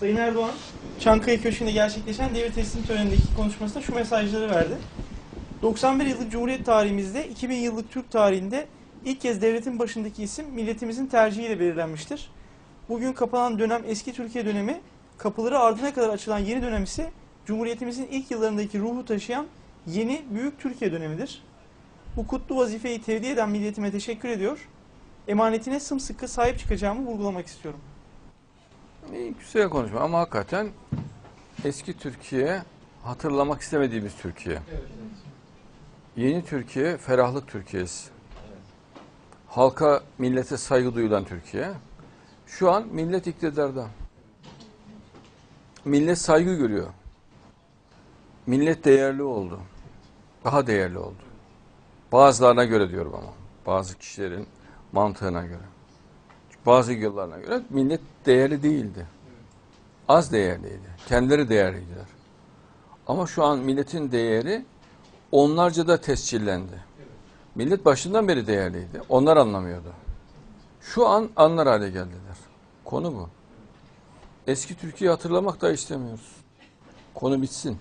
Sayın Erdoğan, Çankaya Köşkü'nde gerçekleşen devir teslim törenindeki konuşmasında şu mesajları verdi. 91 yıllık Cumhuriyet tarihimizde 2000 yıllık Türk tarihinde ilk kez devletin başındaki isim milletimizin tercihiyle belirlenmiştir. Bugün kapanan dönem eski Türkiye dönemi, kapıları ardına kadar açılan yeni dönem ise Cumhuriyetimizin ilk yıllarındaki ruhu taşıyan yeni büyük Türkiye dönemidir. Bu kutlu vazifeyi tevdi eden milletime teşekkür ediyor. Emanetine sımsıkı sahip çıkacağımı vurgulamak istiyorum. Güzel konuşma ama hakikaten eski Türkiye hatırlamak istemediğimiz Türkiye. Yeni Türkiye ferahlık Türkiye'si. Halka, millete saygı duyulan Türkiye. Şu an millet iktidarda. Millet saygı görüyor. Millet değerli oldu. Daha değerli oldu. Bazılarına göre diyorum ama. Bazı kişilerin mantığına göre. Bazı yıllarına göre millet değerli değildi. Az değerliydi. Kendileri değerliydiler. Ama şu an milletin değeri onlarca da tescillendi. Millet başından beri değerliydi. Onlar anlamıyordu. Şu an anlar hale geldiler. Konu bu. Eski Türkiye'yi hatırlamak da istemiyoruz. Konu bitsin.